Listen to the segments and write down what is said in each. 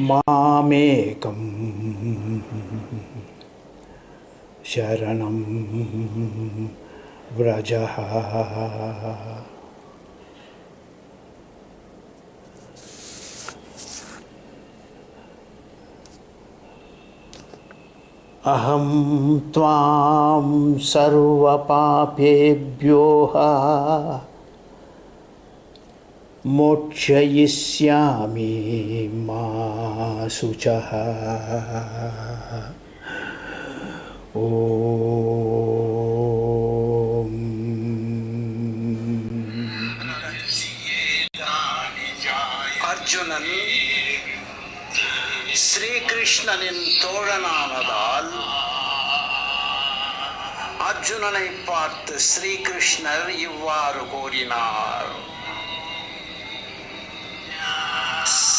मामेकं। शरणं व्रजः। अहं त्वां सर्वपापेभ्योः। மோட்சயிஷ்யாமி மா சுச்சா ஓ அர்ஜுனன் ஸ்ரீகிருஷ்ணனின் தோழனானதால் அர்ஜுனனை பார்த்து ஸ்ரீகிருஷ்ணர் இவ்வாறு கூறினார்.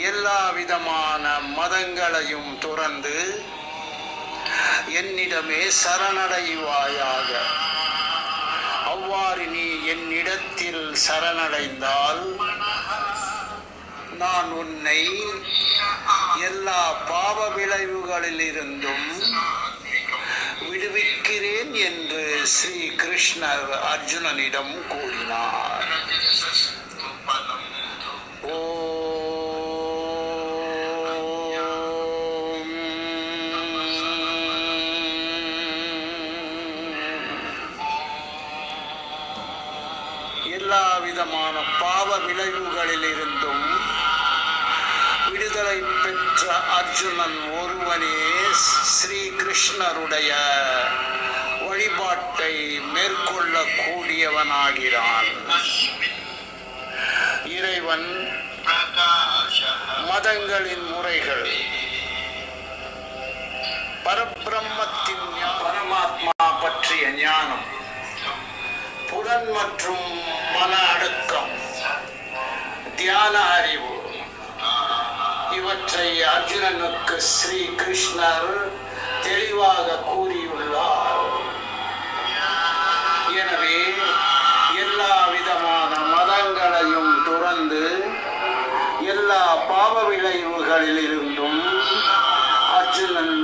எல்லா விதமான மதங்களையும் துறந்து என்னிடமே சரணடைவாயாக. அவ்வாறு நீ என்னிடத்தில் சரணடைந்தால் நான் உன்னை எல்லா பாவ விளைவுகளிலிருந்தும் விடுவிக்கிறேன் என்று ஸ்ரீ கிருஷ்ணர் அர்ஜுனனிடம் கூறினார். எல்லா விதமான பாவ விளைவுகளிலிருந்தும் விடுதலை பெற்ற அர்ஜுனன் ஒருவனே ஸ்ரீ கிருஷ்ணருடைய வழிபாட்டை மேற்கொள்ள கூடியவனாகிறான் இறைவன் மதங்களின் முறைகள் பரபிரம்மத்தின் பரமாத்மா பற்றிய ஞானம் புலன் மற்றும் மன அடக்கம் தியான அறிவு. இவற்றை அர்ஜுனனுக்கு ஸ்ரீ கிருஷ்ணர் தெளிவாக கூறியுள்ளார். எனவே எல்லா விதமான மதங்களையும் துறந்து எல்லா பாவ விளைவுகளிலிருந்தும் அர்ஜுனன்